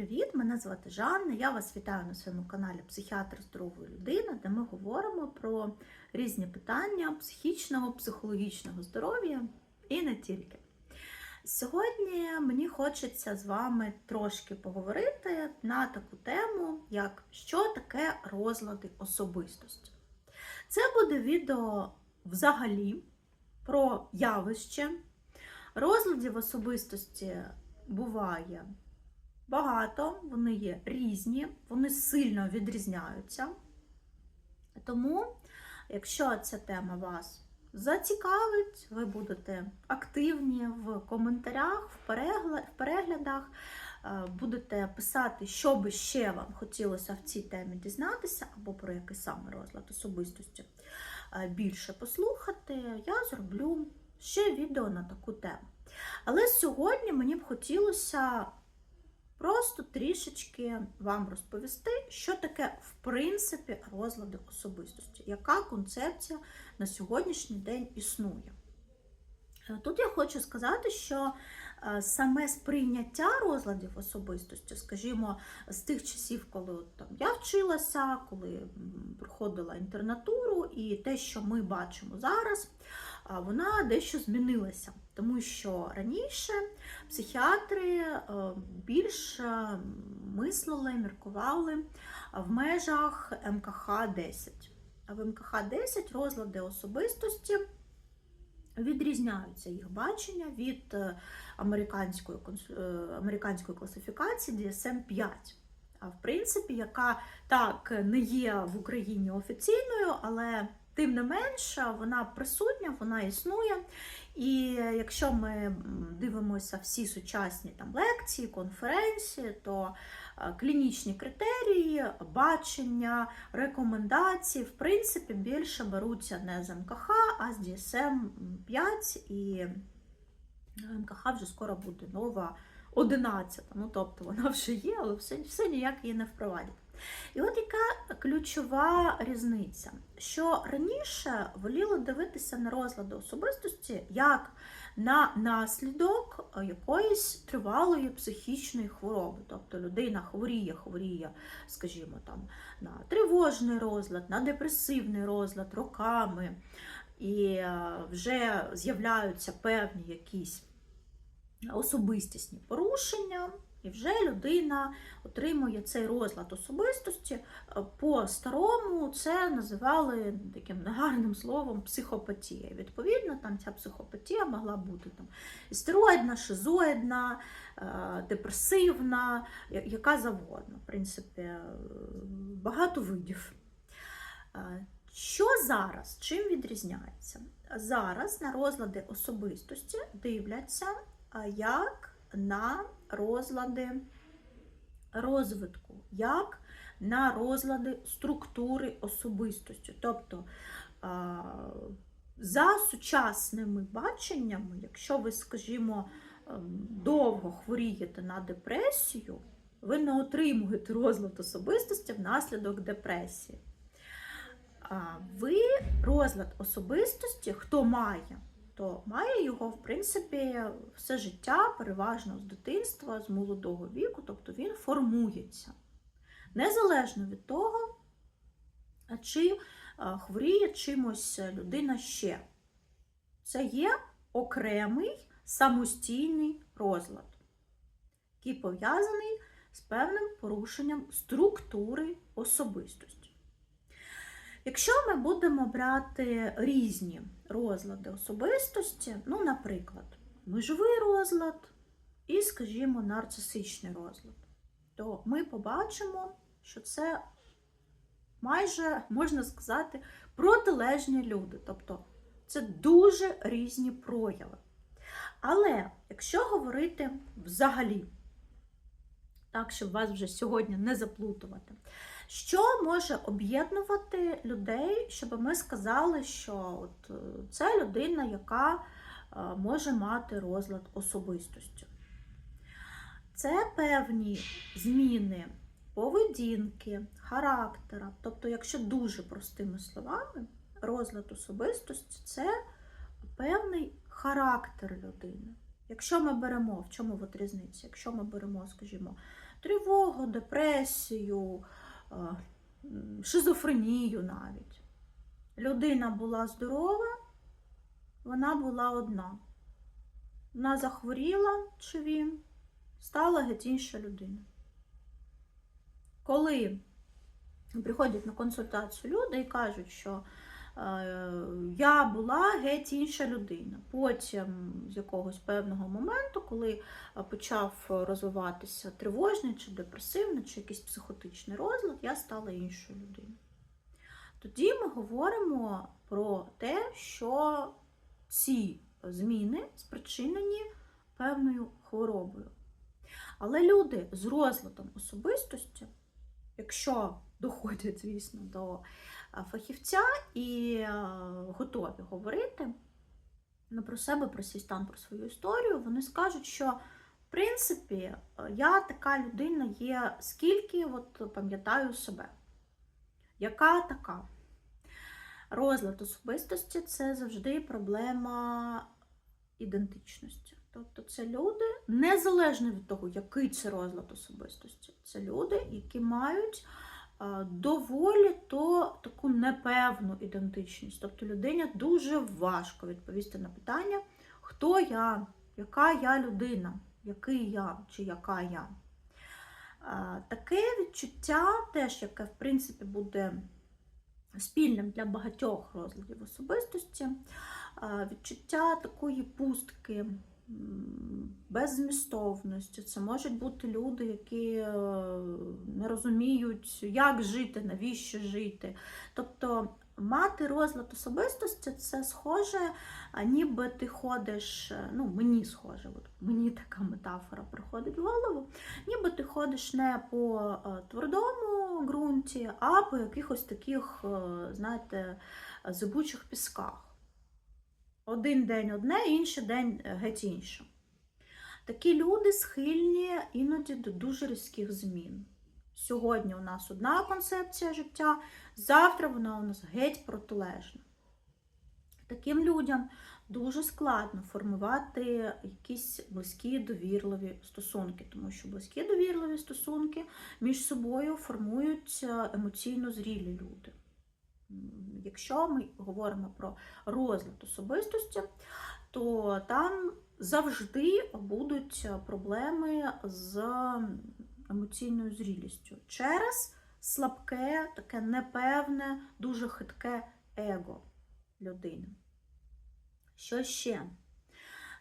привіт! Мене звати Жанна. Я вас вітаю на своєму каналі Психіатр здорової людини, де ми говоримо про різні питання психічного, психологічного здоров'я і не тільки. Сьогодні мені хочеться з вами трошки поговорити на таку тему, як що таке розлади особистості. Це буде відео взагалі про явище. Розладів особистості буває багато, вони є різні, вони сильно відрізняються. Тому, якщо ця тема вас зацікавить, ви будете активні в коментарях, в переглядах, е, будете писати, що би ще вам хотілося в цій темі дізнатися, або про який саме розлад особистості е, більше послухати, я зроблю ще відео на таку тему. Але сьогодні мені б хотілося просто трішечки вам розповісти, що таке, в принципі, розлади особистості, яка концепція на сьогоднішній день існує. Е, Тут я хочу сказати, що саме сприйняття розладів особистості, скажімо, з тих часів, коли там, я вчилася, коли проходила інтернатуру, і те, що ми бачимо зараз, вона дещо змінилася. Тому що раніше психіатри е, більш е, мислили, міркували в межах МКХ-10. А в МКХ-10 розлади особистості відрізняються їх бачення від е, американської, е, американської класифікації DSM-5. А в принципі, яка так не є в Україні офіційною, але тим не менше вона присутня, вона існує. І якщо ми дивимося всі сучасні там лекції, конференції, то е, клінічні критерії, бачення, рекомендації, в принципі, більше беруться не з МКХ, а з DSM-5, і МКХ вже скоро буде нова 11. Ну, тобто вона вже є, але все, все ніяк її не впровадять. І от яка ключова різниця, що раніше воліли дивитися на розлади особистості як на наслідок якоїсь тривалої психічної хвороби. Тобто людина хворіє, хворіє, скажімо, там, на тривожний розлад, на депресивний розлад роками, і е, вже з'являються певні якісь особистісні порушення. І вже людина отримує цей розлад особистості. Е, По-старому це називали таким негарним словом психопатія. Відповідно, там ця психопатія могла бути там істероїдна, шизоїдна, е, депресивна, яка завгодно. В принципі, е, багато видів. Що зараз? Чим відрізняється? Зараз на розлади особистості дивляться як на розлади розвитку, як на розлади структури особистості. Тобто за сучасними баченнями, якщо ви, скажімо, ем, довго хворієте на депресію, ви не отримуєте розлад особистості внаслідок депресії. Ви розлад особистості, хто має, то має його, в принципі, все життя, переважно з дитинства, з молодого віку, тобто він формується. Незалежно від того, чи хворіє чимось людина ще. Це є окремий самостійний розлад, який пов'язаний з певним порушенням структури особистості. Якщо ми будемо брати різні розлади особистості, ну, наприклад, межовий розлад і, скажімо, нарцисичний розлад, то ми побачимо, що це майже, можна сказати, протилежні люди. Тобто це дуже різні прояви. Але якщо говорити взагалі, так, щоб вас вже сьогодні не заплутувати, що може об'єднувати людей, щоб ми сказали, що от е, це людина, яка е, може мати розлад особистості? Це певні зміни поведінки, характера. Тобто, якщо дуже простими словами, розлад особистості це певний характер людини. Якщо ми беремо, в чому от різниця? Якщо ми беремо, скажімо, тривогу, депресію, шизофренію навіть. Людина була здорова, вона була одна. Вона захворіла, чи він, стала геть інша людина. Коли приходять на консультацію люди і кажуть, що я була геть інша людина. Потім з якогось певного моменту, коли е, почав розвиватися тривожний чи депресивний, чи якийсь психотичний розлад, я стала іншою людиною. Тоді ми говоримо про те, що ці зміни спричинені певною хворобою. Але люди з розладом особистості, якщо доходять, звісно, до фахівця і е, готові говорити не про себе, про свій стан, про свою історію, вони скажуть, що в принципі е, я така людина є, скільки от, пам'ятаю себе. Яка така? Розлад особистості це завжди проблема ідентичності. Тобто це люди, незалежно від того, який це розлад особистості, це люди, які мають доволі то таку непевну ідентичність. Тобто людині дуже важко відповісти на питання, хто я, яка я людина, який я чи яка я. Таке відчуття, теж, яке в принципі буде спільним для багатьох розладів особистості, відчуття такої пустки, м, беззмістовності. Це можуть бути люди, які е, не розуміють, як жити, навіщо жити. Тобто мати розлад особистості це схоже, ніби ти ходиш, е, ну мені схоже, от мені така метафора приходить в голову, ніби ти ходиш не по е, твердому ґрунті, а по якихось таких, знаєте, зибучих пісках. Один день одне, інший день е, геть інше. Такі люди схильні іноді до дуже різких змін. Сьогодні у нас одна концепція життя, завтра вона у нас геть протилежна. Таким людям дуже складно формувати якісь близькі довірливі стосунки, тому що близькі довірливі стосунки між собою формують е, емоційно зрілі люди. Якщо ми говоримо про розлад особистості, то там завжди будуть проблеми з емоційною зрілістю через слабке, таке непевне, дуже хитке его людини. Що ще?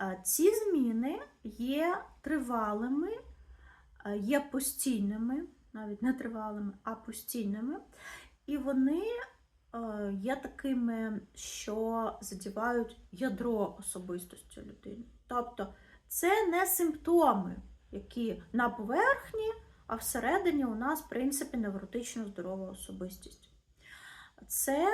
Е, Ці зміни є тривалими, е, є постійними, навіть не тривалими, а постійними, і вони є такими, що задівають ядро особистості людини. Тобто це не симптоми, які на поверхні, а всередині у нас, в принципі, невротично здорова особистість. Це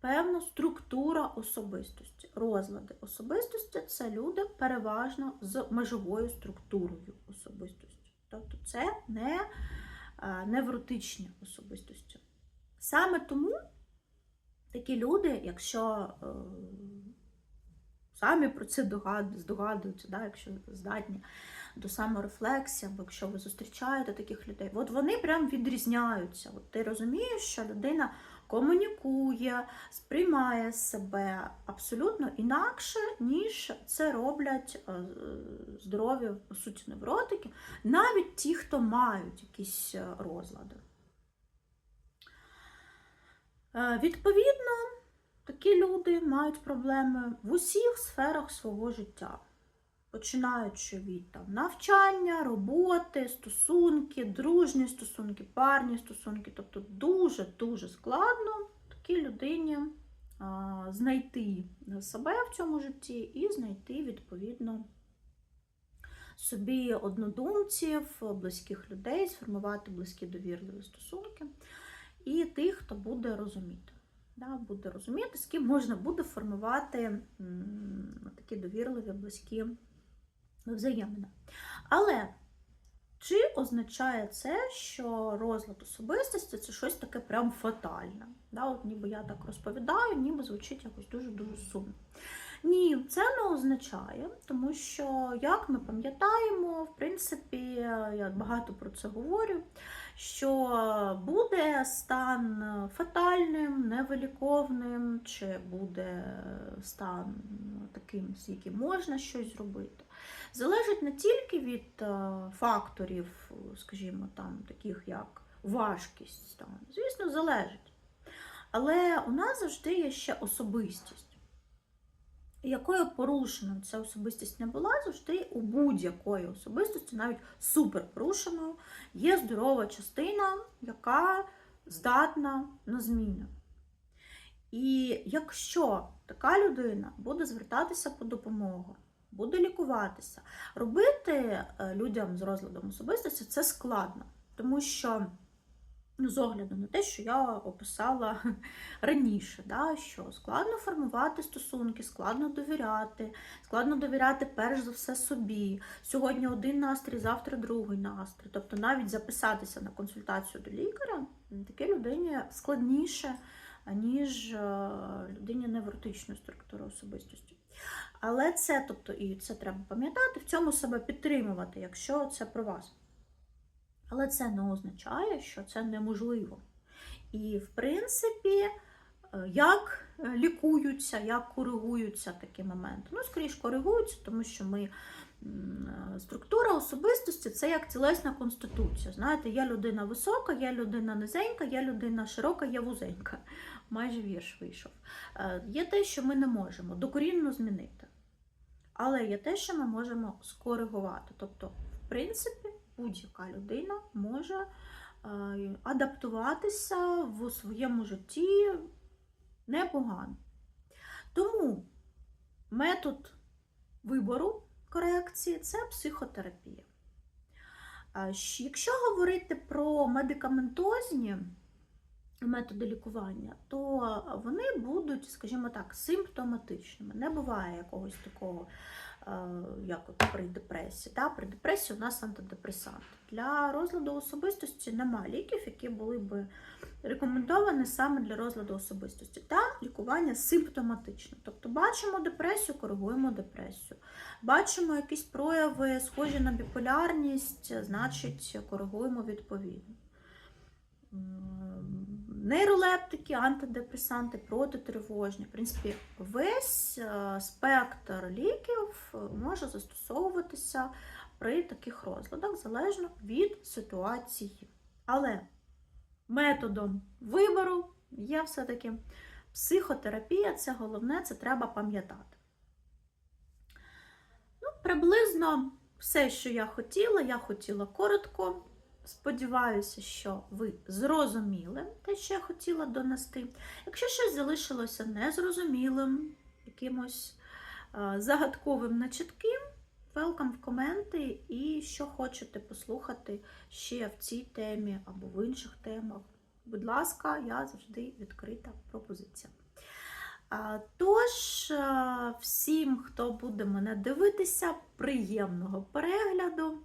певна структура особистості. Розлади особистості це люди переважно з межовою структурою особистості. Тобто це не е, невротичні особистості. Саме тому такі люди, якщо е, самі про це здогадуються, да, якщо здатні до саморефлексії, або якщо ви зустрічаєте таких людей, от вони прям відрізняються. От ти розумієш, що людина комунікує, сприймає себе абсолютно інакше, ніж це роблять е, здорові, по суті, невротики, навіть ті, хто мають якісь е, розлади. Е, Відповідно, такі люди мають проблеми в усіх сферах свого життя. Починаючи від там, навчання, роботи, стосунки, дружні стосунки, парні стосунки. Тобто дуже-дуже складно такій людині а, знайти себе в цьому житті і знайти, відповідно, собі однодумців, близьких людей, сформувати близькі довірливі стосунки і тих, хто буде розуміти. Да, буде розуміти, з ким можна буде формувати такі довірливі, близькі взаємини. Але чи означає це, що розлад особистості це щось таке прям фатальне? Да, от ніби я так розповідаю, ніби звучить якось дуже-дуже сумно. Ні, це не означає, тому що, як ми пам'ятаємо, в принципі, я багато про це говорю, що буде стан фатальним, невиліковним, чи буде стан таким, з яким можна щось зробити. Залежить не тільки від е, факторів, скажімо, там, таких як важкість стану. Звісно, залежить. Але у нас завжди є ще особистість. Якою порушеною ця особистість не була, завжди у будь-якої особистості, навіть суперпорушеною, є здорова частина, яка здатна на зміни. І якщо така людина буде звертатися по допомогу, буде лікуватися, робити е, людям з розладом особистості це складно, тому що ну, з огляду на те, що я описала раніше, да, що складно формувати стосунки, складно довіряти, складно довіряти перш за все собі. Сьогодні один настрій, завтра другий настрій. Тобто навіть записатися на консультацію до лікаря такій людині складніше, ніж е, людині невротичної структури особистості. Але це, тобто, і це треба пам'ятати, в цьому себе підтримувати, якщо це про вас. Але це не означає, що це неможливо. І, в принципі, е, як лікуються, як коригуються такі моменти? Ну, скоріш коригуються, тому що ми структура особистості це як тілесна конституція. Знаєте, я людина висока, я людина низенька, я людина широка, я вузенька. Майже вірш вийшов. Е, Є те, що ми не можемо докорінно змінити. Але є те, що ми можемо скоригувати. Тобто, в принципі, будь-яка людина може е, адаптуватися в своєму житті непогано. Тому метод вибору корекції це психотерапія. Якщо говорити про медикаментозні методи лікування, то вони будуть, скажімо так, симптоматичними. Не буває якогось такого, е, як от при депресії. Да? При депресії у нас антидепресанти. Для розладу особистості немає ліків, які були би рекомендовані саме для розладу особистості. Там лікування симптоматичне. Тобто бачимо депресію, коригуємо депресію. Бачимо якісь прояви, схожі на біполярність, значить, коригуємо відповідно. Нейролептики, антидепресанти, протитривожні. В принципі, весь е, спектр ліків е, може застосовуватися при таких розладах, залежно від ситуації. Але методом вибору є все-таки психотерапія, це головне, це треба пам'ятати. Ну, приблизно все, що я хотіла, я хотіла коротко. Сподіваюся, що ви зрозуміли те, що я хотіла донести. Якщо щось залишилося незрозумілим, якимось е, загадковим начатким, велкам в коменти і що хочете послухати ще в цій темі або в інших темах. Будь ласка, я завжди відкрита пропозиція. Тож, е, всім, хто буде мене дивитися, приємного перегляду.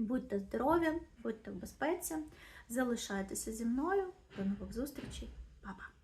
Будьте здорові, будьте в безпеці, залишайтеся зі мною. До нових зустрічей, Па-па!